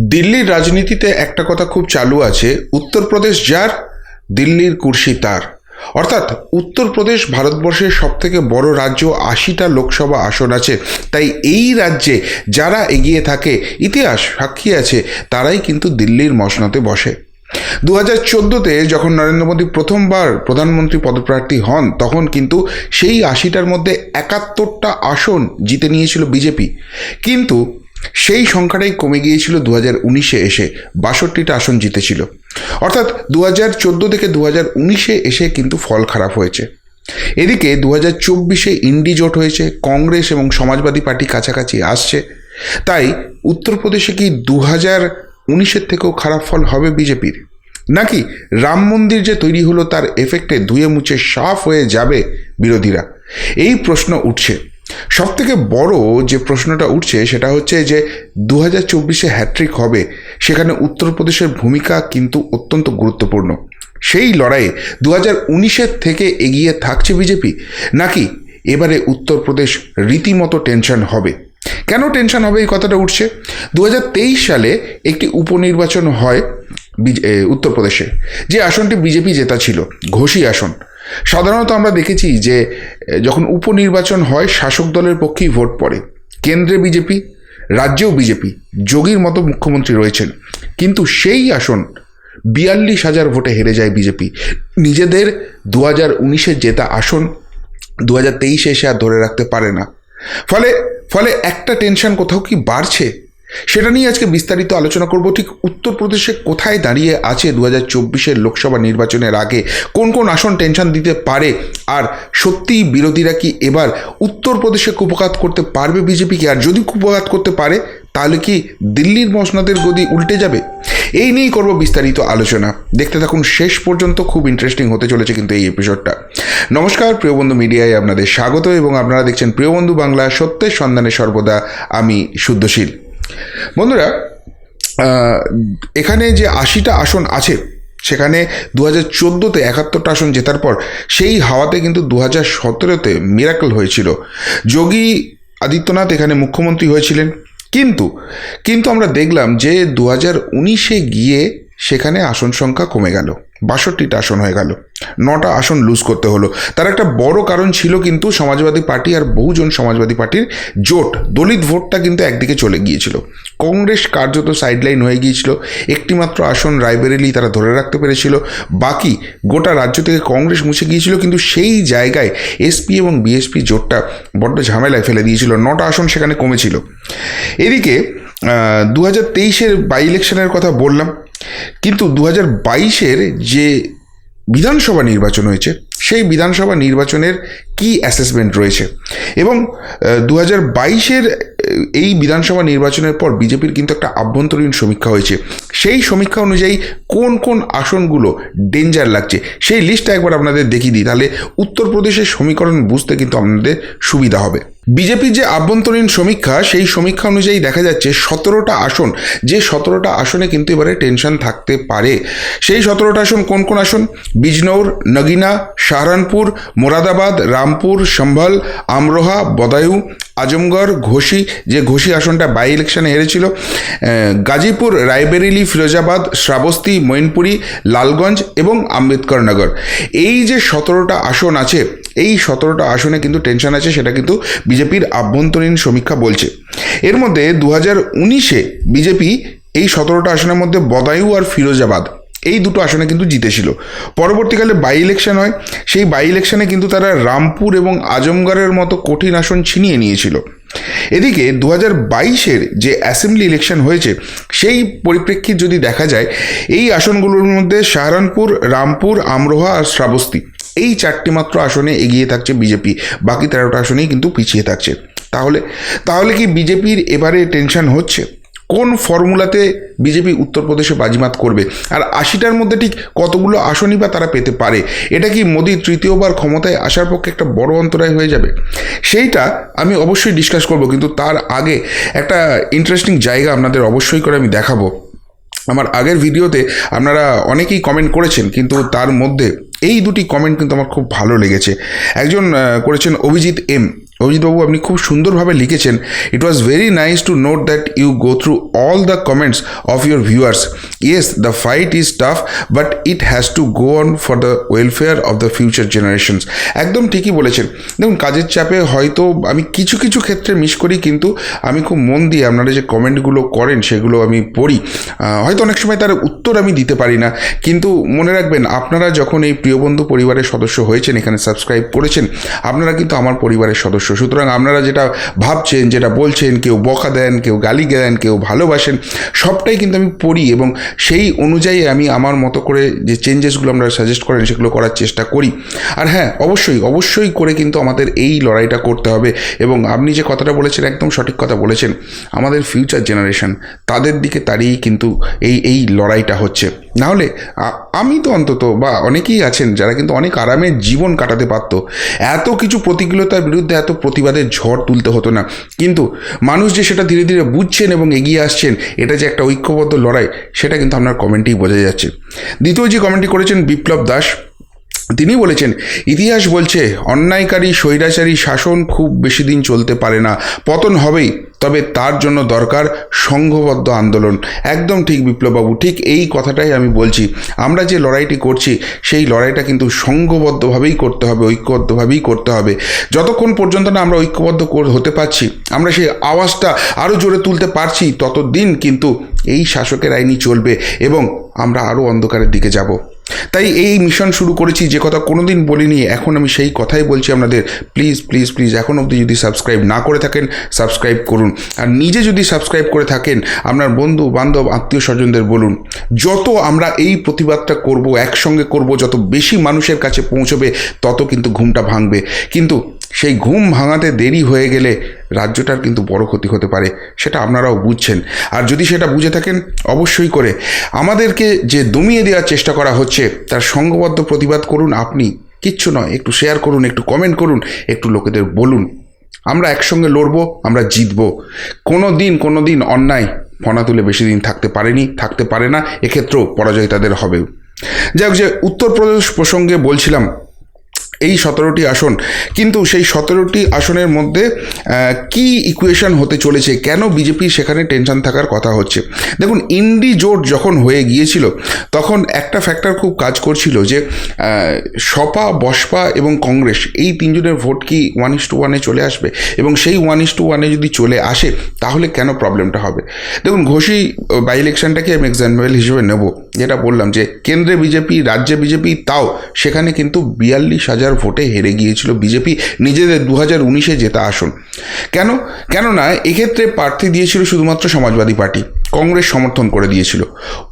দিল্লির রাজনীতিতে একটা কথা খুব চালু আছে, উত্তরপ্রদেশ যার, দিল্লির কুর্সি তার। অর্থাৎ উত্তরপ্রদেশ ভারতবর্ষের সবথেকে বড় রাজ্য আশিটা লোকসভা আসন আছে। তাই এই রাজ্যে যারা এগিয়ে থাকে, ইতিহাস সাক্ষী আছে, তারাই কিন্তু দিল্লির মসনদে বসে। দু হাজার চোদ্দোতে যখন নরেন্দ্র মোদী প্রথমবার প্রধানমন্ত্রী পদপ্রার্থী হন, তখন কিন্তু সেই আশিটার মধ্যে একাত্তরটা আসন জিতে নিয়েছিল বিজেপি। কিন্তু সেই সংখ্যাটাই কমে গিয়েছিল দু হাজার উনিশে এসে বাষট্টিটা আসন জিতেছিল। অর্থাৎ দু হাজার চোদ্দ থেকে দু হাজার উনিশে এসে কিন্তু ফল খারাপ হয়েছে। এদিকে দু হাজার চব্বিশে ইন্ডি জোট হয়েছে, কংগ্রেস এবং সমাজবাদী পার্টি কাছাকাছি আসছে। তাই উত্তরপ্রদেশে কি দু হাজার উনিশের থেকেও খারাপ ফল হবে বিজেপির? নাকি রাম মন্দির যে তৈরি হলো তার এফেক্টে ধুয়ে মুছে সাফ হয়ে যাবে বিরোধীরা? এই প্রশ্ন উঠছে। সব থেকে বড় যে প্রশ্নটা উঠছে সেটা হচ্ছে যে দু হাজার চব্বিশে হ্যাট্রিক হবে, সেখানে উত্তরপ্রদেশের ভূমিকা কিন্তু অত্যন্ত গুরুত্বপূর্ণ। সেই লড়াইয়ে দু হাজার উনিশের থেকে এগিয়ে থাকছে বিজেপি, নাকি এবারে উত্তরপ্রদেশ রীতিমতো টেনশন হবে? কেন টেনশন হবে এই কথাটা উঠছে? দু হাজার তেইশ সালে একটি উপনির্বাচন হয় উত্তরপ্রদেশে, যে আসনটি বিজেপি জেতা ছিল, ঘোষী আসন। সাধারণত আমরা দেখেছি যে যখন উপনির্বাচন হয়, শাসক দলের পক্ষেই ভোট পড়ে। কেন্দ্রে বিজেপি, রাজ্যেও বিজেপি, যোগীর মতো মুখ্যমন্ত্রী রয়েছেন। কিন্তু সেই আসন বিয়াল্লিশ হাজার ভোটে হেরে যায় বিজেপি। নিজেদের দু হাজার উনিশের জেতা আসন দু হাজার তেইশে এসে আর ধরে রাখতে পারে না। ফলে ফলে একটা টেনশন কোথাও কি বাড়ছে? সেটা নিয়ে আজকে বিস্তারিত আলোচনা করব। ঠিক উত্তরপ্রদেশে কোথায় দাঁড়িয়ে আছে দু হাজার চব্বিশের লোকসভা নির্বাচনের আগে? কোন কোন আসন টেনশন দিতে পারে? আর সত্যিই বিরোধীরা কি এবার উত্তরপ্রদেশে কুপঘাত করতে পারবে বিজেপিকে? আর যদি কুপঘাত করতে পারে, তাহলে কি দিল্লির মসনদের গদি উল্টে যাবে? এই নিয়েই করব বিস্তারিত আলোচনা। দেখতে থাকুন, শেষ পর্যন্ত খুব ইন্টারেস্টিং হতে চলেছে কিন্তু এই এপিসোডটা নমস্কার, প্রিয় বন্ধু মিডিয়ায় আপনাদের স্বাগত এবং আপনারা দেখছেন প্রিয় বন্ধু বাংলা সত্যের সন্ধানে সর্বদা আমি শুদ্ধশীল। বন্ধুরা এখানে যে আশিটা আসন আছে, সেখানে দু হাজার চোদ্দোতে একাত্তরটা আসন জেতার পর সেই হাওয়াতে কিন্তু দু হাজার সতেরোতে মিরাকল হয়েছিল। যোগী আদিত্যনাথ এখানে মুখ্যমন্ত্রী হয়েছিলেন। কিন্তু কিন্তু আমরা দেখলাম যে দু হাজার উনিশে গিয়ে সেখানে আসন সংখ্যা কমে গেল। বাষট্টিটা আসন হয়ে গেল। নটা আসন লুজ করতে হলো। তার একটা বড় কারণ ছিল কিন্তু সমাজবাদী পার্টি আর বহুজন সমাজবাদী পার্টির জোট, দলিত ভোটটা কিন্তু একদিকে চলে গিয়েছিল। কংগ্রেস কার্যত সাইডলাইন হয়ে গিয়েছিল। একটিমাত্র আসন রায়বেরেলি তারা ধরে রাখতে পেরেছিল। বাকি গোটা রাজ্য থেকে কংগ্রেস মুছে গিয়েছিল কিন্তু সেই জায়গায় এসপি এবং বিএসপি জোটটা বড্ড ঝামেলায় ফেলে দিয়েছিল। নটা আসন সেখানে কমেছিল। এদিকে দু হাজার তেইশের বাই ইলেকশনের কথা বললাম, কিন্তু দু হাজার বাইশের যে বিধানসভা নির্বাচন হয়েছে সেই বিধানসভা নির্বাচনের কি অ্যাসেসমেন্ট রয়েছে? এবং দু হাজার বাইশের এই বিধানসভা নির্বাচনের পর বিজেপির কিন্তু একটা আভ্যন্তরীণ সমীক্ষা হয়েছে। সেই সমীক্ষা অনুযায়ী কোন কোন আসনগুলো ডেঞ্জার লাগছে? সেই লিস্টটা একবার আপনাদের দেখিয়ে দিই, তাহলে উত্তরপ্রদেশের সমীকরণ বুঝতে কিন্তু আপনাদের সুবিধা হবে। বিজেপির যে আভ্যন্তরীণ সমীক্ষা, সেই সমীক্ষা অনুযায়ী দেখা যাচ্ছে সতেরোটা আসন, যে সতেরোটা আসনে কিন্তু এবারে টেনশন থাকতে পারে। সেই সতেরোটা আসন কোন কোন আসন? বিজনৌর, নগিনা সাহারানপুর, মোরাদাবাদ, রামপুর, সম্ভল, আমরোহা, বদায়ু, আজমগড়, ঘোষী, যে ঘোষী আসনটা বাই ইলেকশনে হেরেছিল গাজীপুর রায়বেরেলি ফিরোজাবাদ, শ্রাবস্তি মৈনপুরি লালগঞ্জ এবং আম্বেদকরনগর। এই যে সতেরোটা আসন আছে, এই সতেরোটা আসনে কিন্তু টেনশন আছে, সেটা কিন্তু বিজেপির আভ্যন্তরীণ সমীক্ষা বলছে। এর মধ্যে দু হাজার উনিশে বিজেপি এই সতেরোটা আসনের মধ্যে বদায়ু আর ফিরোজাবাদ। এই দুটো আসনে কিন্তু জিতেছিল। পরবর্তীকালে বাই ইলেকশন হয়, সেই বাই ইলেকশনে কিন্তু তারা রামপুর এবং আজমগড়ের মতো কঠিন আসন ছিনিয়ে নিয়েছিল। এদিকে দু হাজার বাইশের যে অ্যাসেম্বলি ইলেকশন হয়েছে, সেই পরিপ্রেক্ষিত যদি দেখা যায়, এই আসনগুলোর মধ্যে সাহারানপুর, রামপুর, আমরোহা আর শ্রাবস্তি, এই চারটি মাত্র আসনে এগিয়ে থাকছে বিজেপি, বাকি তেরোটা আসনেই কিন্তু পিছিয়ে থাকছে। তাহলে তাহলে কি বিজেপির এবারে টেনশন হচ্ছে? কোন ফর্মুলাতে বিজেপি উত্তরপ্রদেশে বাজিমাত করবে? আর আশিটার মধ্যে ঠিক কতগুলো আসনই বা তারা পেতে পারে? এটা কি মোদী তৃতীয়বার ক্ষমতায় আসার পক্ষে একটা বড় অন্তরায় হয়ে যাবে? সেইটা আমি অবশ্যই ডিসকাস করব, কিন্তু তার আগে একটা ইন্টারেস্টিং জায়গা আপনাদের অবশ্যই করে আমি দেখাবো। আমার আগের ভিডিওতে আপনারা অনেকেই কমেন্ট করেছেন, কিন্তু তার মধ্যে এই দুটি কমেন্ট কিন্তু আমার খুব ভালো লেগেছে। একজন করেছেন অভিজিৎ এম। অভিজিৎবাবু, আপনি খুব সুন্দরভাবে লিখেছেন। It was very nice to note that you go through all the comments of your viewers yes the fight is tough but it has to go on for the welfare of the future generations একদম ঠিকই বলেছেন। দেখুন, কাজের চাপে হয়তো আমি কিছু কিছু ক্ষেত্রে মিস করি, কিন্তু আমি খুব মন দিয়ে আপনারা যে কমেন্টগুলো করেন, সেগুলো আমি পড়ি। হয়তো অনেক সময় তার উত্তর আমি দিতে পারি না, কিন্তু মনে রাখবেন, আপনারা যখন এই প্রিয় বন্ধু পরিবারের সদস্য হয়েছেন, এখানে সাবস্ক্রাইব করেছেন, আপনারা কিন্তু আমার পরিবারের সদস্য। সুতরাং আপনারা যেটা ভাবছেন, যেটা বলছেন, কেউ বকা দেন, কেউ গালি দেন, কেউ ভালোবাসেন, সবটাই কিন্তু আমি পড়ি এবং সেই অনুযায়ী আমি আমার মতো করে যে চেঞ্জেসগুলো আমরা সাজেস্ট করেন, সেগুলো করার চেষ্টা করি। আর হ্যাঁ অবশ্যই অবশ্যই করে কিন্তু আমাদের এই লড়াইটা করতে হবে এবং আপনি যে কথাটা বলেছেন, একদম সঠিক কথা বলেছেন। আমাদের ফিউচার জেনারেশন তাদের দিকে দাঁড়িয়েই কিন্তু এই এই লড়াইটা হচ্ছে। নাহলে আমি তো অন্তত বা অনেকেই আছেন যারা কিন্তু অনেক আরামে জীবন কাটাতে পারতো। এত কিছু প্রতিকূলতার বিরুদ্ধে, এত প্রতিবাদের ঝড় তুলতে হতো না। কিন্তু মানুষ যে সেটা ধীরে ধীরে বুঝছেন এবং এগিয়ে আসছেন, এটা যে একটা ঐক্যবদ্ধ লড়াই, সেটা কিন্তু আপনার কমেন্টেই বোঝা যাচ্ছে। দ্বিতীয় যে কমেন্টটি করেছেন বিপ্লব দাস তিনি বলেছেন, ইতিহাস বলছে, অন্যায়কারী, স্বৈরাচারী শাসন খুব বেশি দিন চলতে পারে না। পতন হবেই, তবে তার জন্য দরকার সংঘবদ্ধ আন্দোলন। একদম ঠিক বিপ্লববাবু, ঠিক এই কথাটাই আমি বলছি। আমরা যে লড়াইটি করছি, সেই লড়াইটা কিন্তু সংঘবদ্ধভাবেই করতে হবে, ঐক্যবদ্ধভাবেই করতে হবে। যতক্ষণ পর্যন্ত না আমরা ঐক্যবদ্ধ হতে পারছি, আমরা সেই আওয়াজটা আরও জোরে তুলতে পারছি, ততদিন কিন্তু এই শাসকের আইনি চলবে এবং আমরা আরও অন্ধকারের দিকে যাব। তাই এই মিশন শুরু করেছি, যে কথা কোনোদিন বলিনি, এখন আমি সেই কথাই বলছি আপনাদের। প্লিজ প্লিজ প্লিজ, এখন অবধি যদি সাবস্ক্রাইব না করে থাকেন, সাবস্ক্রাইব করুন। আর নিজে যদি সাবস্ক্রাইব করে থাকেন, আপনার বন্ধু, বান্ধব, আত্মীয় স্বজনদের বলুন, যত আমরা এই প্রতিবাদটা করব, একসঙ্গে করব, যত বেশি মানুষের কাছে পৌঁছবে, তত কিন্তু ঘুমটা ভাঙবে। কিন্তু সেই ঘুম ভাঙাতে দেরি হয়ে গেলে রাজ্যটার কিন্তু বড় ক্ষতি হতে পারে, সেটা আপনারাও বুঝছেন। আর যদি সেটা বুঝে থাকেন, অবশ্যই করে। আমাদেরকে যে দমিয়ে দেওয়ার চেষ্টা করা হচ্ছে, তার সংঘবদ্ধ প্রতিবাদ করুন আপনি। কিচ্ছু নয়, একটু শেয়ার করুন, একটু কমেন্ট করুন, একটু লোকেদের বলুন। আমরা একসঙ্গে লড়বো, আমরা জিতবো। কোনো দিন কোনো দিন অন্যায় ফনা তুলে বেশি দিন থাকতে পারেনি, থাকতে পারে না, এক্ষেত্রেও পরাজয় তাদের হবেও যাই হোক, যে উত্তরপ্রদেশ প্রসঙ্গে বলছিলাম এই সতেরোটি আসন। কিন্তু সেই সতেরোটি আসনের মধ্যে কি ইকুয়েশন হতে চলেছে? কেন বিজেপি সেখানে টেনশন থাকার কথা হচ্ছে? দেখুন ইন্ডি জোট যখন হয়ে গিয়েছিল, তখন একটা ফ্যাক্টর খুব কাজ করছিল যে সপা, বসপা এবং কংগ্রেস, এই তিনজনের ভোট কি ওয়ান ইস টু ওয়ানে চলে আসবে? এবং সেই ওয়ান ইস টু ওয়ানে যদি চলে আসে, তাহলে কেন প্রবলেমটা হবে? দেখুন ঘোষি বাই ইলেকশনটাকে আমি এক্সাম্পল হিসেবে নেব। যেটা বললাম যে কেন্দ্রে বিজেপি, রাজ্যে বিজেপি, তাও সেখানে কিন্তু বিয়াল্লিশ হাজার ভোটে হেরে গিয়েছিল বিজেপি। নিজেদের দু হাজার উনিশে জেতা আসন। কেন? কেননা এক্ষেত্রে প্রার্থী দিয়েছিল শুধুমাত্র সমাজবাদী পার্টি। কংগ্রেস সমর্থন করে দিয়েছিল।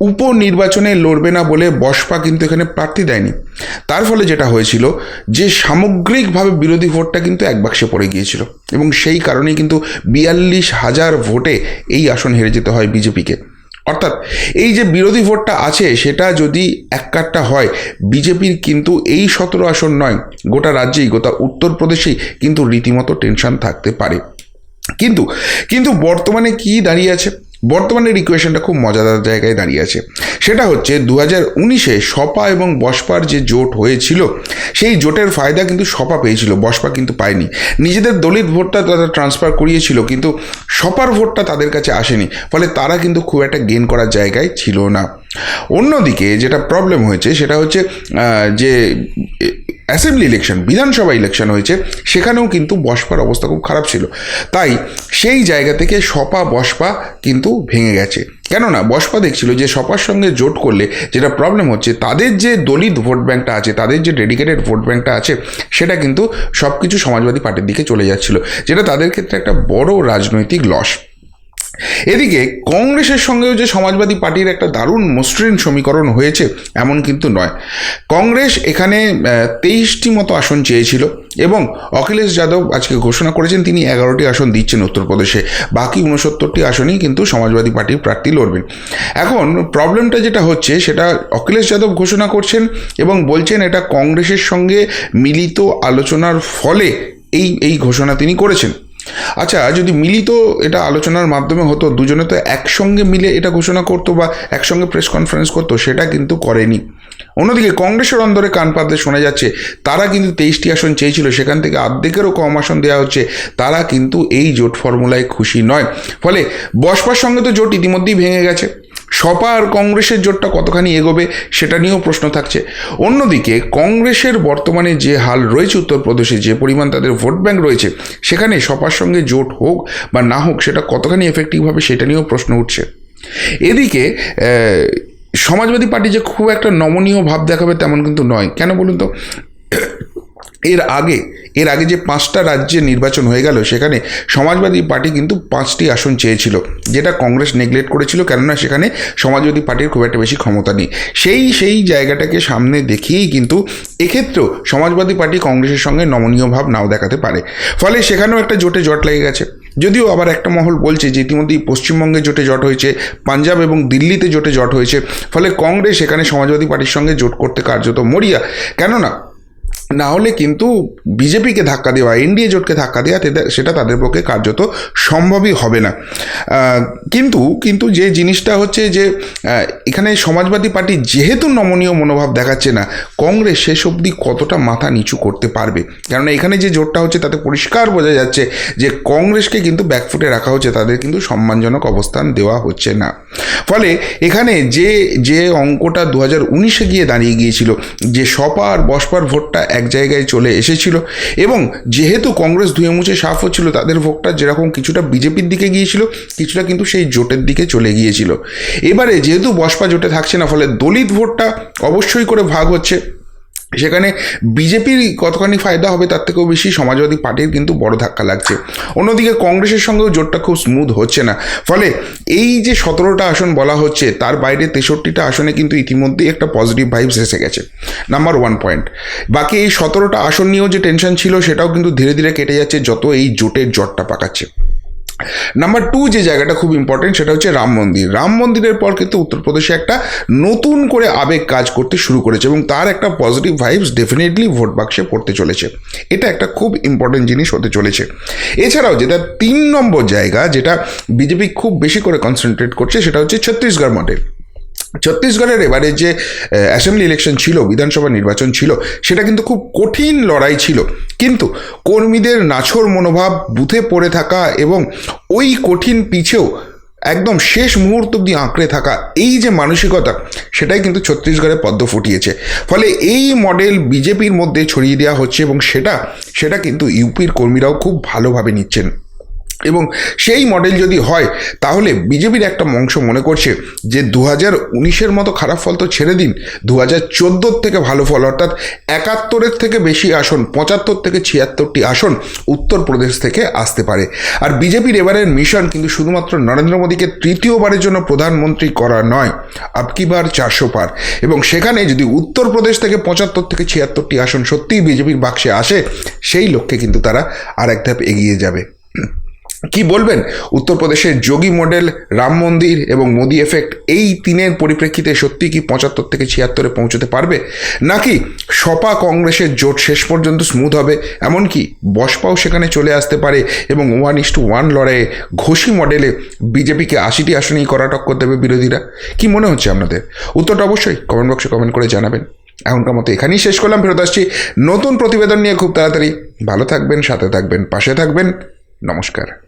উপনির্বাচনে লড়বে না বলে বসপা কিন্তু এখানে প্রার্থী দেয়নি। তার ফলে যেটা হয়েছিল যে সামগ্রিকভাবে বিরোধী ভোটটা কিন্তু এক বাক্সে পড়ে গিয়েছিল। এবং সেই কারণেই কিন্তু বিয়াল্লিশ হাজার ভোটে এই আসন হেরে যেতে হয় বিজেপিকে। অর্থাৎ এই যে বিরোধী ভোটটা আছে, সেটা যদি এক কাটটা হয়, বিজেপির কিন্তু এই সতেরো আসন নয়, গোটা রাজ্যেই, গোটা উত্তরপ্রদেশেই কিন্তু রীতিমতো টেনশন থাকতে পারে। কিন্তু কিন্তু বর্তমানে কি দাঁড়িয়ে আছে? বর্তমানের ইকুয়েশনটা খুব মজাদার জায়গায় দাঁড়িয়ে আছে। সেটা হচ্ছে দু হাজার উনিশে সপা এবং বসপার যে জোট হয়েছিল, সেই জোটের ফায়দা কিন্তু সপা পেয়েছিল, বসপা কিন্তু পায়নি। নিজেদের দলিত ভোটটা তারা ট্রান্সফার করিয়েছিল, কিন্তু সপার ভোটটা তাদের কাছে আসেনি, ফলে তারা কিন্তু খুব একটা গেন করার জায়গায় ছিল না। অন্যদিকে যেটা প্রবলেম হয়েছে, সেটা হচ্ছে যে অ্যাসেম্বলি ইলেকশন, বিধানসভা ইলেকশন হয়েছে, সেখানেও কিন্তু বসপার অবস্থা খুব খারাপ ছিল। তাই সেই জায়গা থেকে সপা, বসপা কিন্তু ভেঙে গেছে। কেননা, বসপা দেখছিল যে সপার সঙ্গে জোট করলে যেটা প্রবলেম হচ্ছে, তাদের যে দলিত ভোট ব্যাঙ্কটা আছে, তাদের যে ডেডিকেটেড ভোট ব্যাঙ্কটা আছে, সেটা কিন্তু সব কিছু সমাজবাদী পার্টির দিকে চলে যাচ্ছিল, যেটা তাদের ক্ষেত্রে একটা বড় রাজনৈতিক লস এদিকে কংগ্রেসের সঙ্গেও যে সমাজবাদী পার্টির একটা দারুণ মসৃণ সমীকরণ হয়েছে, এমন কিন্তু নয়। কংগ্রেস এখানে তেইশটি মতো আসন চেয়েছিল এবং অখিলেশ যাদব আজকে ঘোষণা করেছেন তিনি এগারোটি আসন দিচ্ছেন উত্তরপ্রদেশে। বাকি উনসত্তরটি আসনই কিন্তু সমাজবাদী পার্টির প্রার্থী লড়বেন। এখন প্রবলেমটা যেটা হচ্ছে, সেটা অখিলেশ যাদব ঘোষণা করছেন এবং বলছেন এটা কংগ্রেসের সঙ্গে মিলিত আলোচনার ফলে এই এই ঘোষণা তিনি করেছেন। আচ্ছা যদি মিলিত এটা আলোচনার মাধ্যমে হতো, দুজনে তো একসঙ্গে মিলে এটা ঘোষণা করতো বা একসঙ্গে প্রেস কনফারেন্স করতো, সেটা কিন্তু করেনি। অন্যদিকে কংগ্রেসের অন্দরে কান পাততে শোনা যাচ্ছে, তারা কিন্তু তেইশটি আসন চেয়েছিল, সেখান থেকে অর্ধেকেরও কম আসন দেওয়া হচ্ছে, তারা কিন্তু এই জোট ফর্মুলায় খুশি নয়। ফলে বসপার সঙ্গে তো জোট ইতিমধ্যেই ভেঙে গেছে। সপা আর কংগ্রেসের জোটটা কতখানি এগোবে সেটা নিয়েও প্রশ্ন থাকছে। অন্যদিকে কংগ্রেসের বর্তমানে যে হাল রয়েছে উত্তরপ্রদেশে, যে পরিমাণ তাদের ভোট ব্যাঙ্ক রয়েছে, সেখানে সপার সঙ্গে জোট হোক বা না হোক সেটা কতখানি এফেক্টিভ হবে সেটা নিয়েও প্রশ্ন উঠছে। এদিকে সমাজবাদী পার্টি যে খুব একটা নমনীয় ভাব দেখাবে তেমন কিন্তু নয়। কেন বলুন তো? এর আগে এর আগে যে পাঁচটা রাজ্যে নির্বাচন হয়ে গেল, সেখানে সমাজবাদী পার্টি কিন্তু পাঁচটি আসন চেয়েছিল, যেটা কংগ্রেস নেগলেক্ট করেছিল, কেননা সেখানে সমাজবাদী পার্টির খুব একটা বেশি ক্ষমতা নেই। সেই সেই জায়গাটাকে সামনে দেখিয়েই কিন্তু এক্ষেত্রেও সমাজবাদী পার্টি কংগ্রেসের সঙ্গে নমনীয় ভাব নাও দেখাতে পারে। ফলে সেখানেও একটা জোটে জট লেগে গেছে। যদিও আবার একটা মহল বলছে যে ইতিমধ্যেই পশ্চিমবঙ্গে জোটে জট হয়েছে, পাঞ্জাব এবং দিল্লিতে জোটে জট হয়েছে, ফলে কংগ্রেস এখানে সমাজবাদী পার্টির সঙ্গে জোট করতে কার্যত মরিয়া। কেননা না হলে কিন্তু বিজেপিকে ধাক্কা দেওয়া, এনডিএ জোটকে ধাক্কা দেওয়া সেটা তাদের পক্ষে কার্যত সম্ভবই হবে না। কিন্তু কিন্তু যে জিনিসটা হচ্ছে যে এখানে সমাজবাদী পার্টি যেহেতু নমনীয় মনোভাব দেখাচ্ছে না, কংগ্রেস শেষ অবধি কতটা মাথা নিচু করতে পারবে? কেননা এখানে যে জোটটা হচ্ছে তাতে পরিষ্কার বোঝা যাচ্ছে যে, কংগ্রেসকে কিন্তু ব্যাকফুটে রাখা হচ্ছে, তাদের কিন্তু সম্মানজনক অবস্থান দেওয়া হচ্ছে না। ফলে এখানে যে যে অঙ্কটা দু হাজার উনিশে গিয়ে দাঁড়িয়ে গিয়েছিল, যে সপা আর বসপার ভোটটা এক জায়গায় চলে এসেছিল এবং যেহেতু কংগ্রেস ধুয়ে মুছে সাফ হচ্ছিল, তাদের ভোটটা যেরকম কিছুটা বিজেপির দিকে গিয়েছিল, কিছুটা কিন্তু সেই জোটের দিকে চলে গিয়েছিল। এবারে যেহেতু বসপা জোটে থাকছে না, ফলে দলিত ভোটটা অবশ্যই করে ভাগ হচ্ছে। সেখানে বিজেপির কতখানি ফায়দা হবে তার থেকেও বেশি সমাজবাদী পার্টির কিন্তু বড় ধাক্কা লাগছে। অন্যদিকে কংগ্রেসের সঙ্গেও জোটটা খুব স্মুথ হচ্ছে না। ফলে এই যে সতেরোটা আসন বলা হচ্ছে, তার বাইরে তেষট্টিটা আসনে কিন্তু ইতিমধ্যেই একটা পজিটিভ ভাইবস এসে গেছে। নাম্বার ওয়ান পয়েন্ট বাকি এই সতেরোটা আসন নিয়েও যে টেনশন ছিল, সেটাও কিন্তু ধীরে ধীরে কেটে যাচ্ছে, যত এই জোটের জটটা পাকাচ্ছে। নাম্বার টু যে জায়গাটা খুব ইম্পর্টেন্ট সেটা হচ্ছে রাম মন্দির। রাম মন্দিরের পর কিন্তু উত্তরপ্রদেশে একটা নতুন করে আবেগ কাজ করতে শুরু করেছে এবং তার একটা পজিটিভ ভাইবস ডেফিনেটলি ভোট বাক্সে পড়তে চলেছে। এটা একটা খুব ইম্পর্টেন্ট জিনিস হতে চলেছে। এছাড়াও যেটা তিন নম্বর জায়গা যেটা বিজেপি খুব বেশি করে কনসেন্ট্রেট করছে সেটা হচ্ছে ছত্তিশগড় মডেল ছত্তিশগড়ের এবারে যে অ্যাসেম্বলি ইলেকশন ছিল, বিধানসভা নির্বাচন ছিল, সেটা কিন্তু খুব কঠিন লড়াই ছিল। কিন্তু কর্মীদের নাছর মনোভাব, বুথে পড়ে থাকা এবং ওই কঠিন পিছেও একদম শেষ মুহূর্ত অব্দি আঁকড়ে থাকা এই যে মানসিকতা, সেটাই কিন্তু ছত্তিশগড়ে পদ্ম ফুটিয়েছে। ফলে এই মডেল বিজেপির মধ্যে ছড়িয়ে দেওয়া হচ্ছে এবং সেটা সেটা কিন্তু ইউপির কর্মীরাও খুব ভালোভাবে নিচ্ছেন। এবং সেই মডেল যদি হয়, তাহলে বিজেপির একটা অংশ মনে করছে যে দু হাজার উনিশের মতো খারাপ ফল তো ছেড়ে দিন দু হাজার চোদ্দোর থেকে ভালো ফল, অর্থাৎ একাত্তরের থেকে বেশি আসন, পঁচাত্তর থেকে ছিয়াত্তরটি আসন উত্তরপ্রদেশ থেকে আসতে পারে। আর বিজেপির এবারের মিশন কিন্তু শুধুমাত্র নরেন্দ্র মোদীকে তৃতীয়বারের জন্য প্রধানমন্ত্রী করা নয় আপকিবার চারশো পার। এবং সেখানে যদি উত্তরপ্রদেশ থেকে পঁচাত্তর থেকে ছিয়াত্তরটি আসন সত্যিই বিজেপির বাক্সে আসে, সেই লক্ষ্যে কিন্তু তারা আর এক ধাপ এগিয়ে যাবে। কি বলবেন? উত্তরপ্রদেশের যোগী মডেল রাম মন্দির এবং মোদি এফেক্ট এই তিনের পরিপ্রেক্ষিতে সত্যি কি পঁচাত্তর থেকে ছিয়াত্তরে পৌঁছতে পারবে? নাকি সপা কংগ্রেসের জোট শেষ পর্যন্ত স্মুথ হবে? এমনকি বসপাও সেখানে চলে আসতে পারে এবং ওয়ান ইস টু ওয়ান লড়াইয়ে ঘোষী মডেলে বিজেপিকে আশিটি আসনেই করাটক্কর দেবে বিরোধীরা। কি মনে হচ্ছে আপনাদের? উত্তরটা অবশ্যই কমেন্ট বক্সে কমেন্ট করে জানাবেন। এখনকার মতো এখানেই শেষ করলাম, ফেরত আসছি নতুন প্রতিবেদন নিয়ে খুব তাড়াতাড়ি। ভালো থাকবেন, সাথে থাকবেন, পাশে থাকবেন। নমস্কার।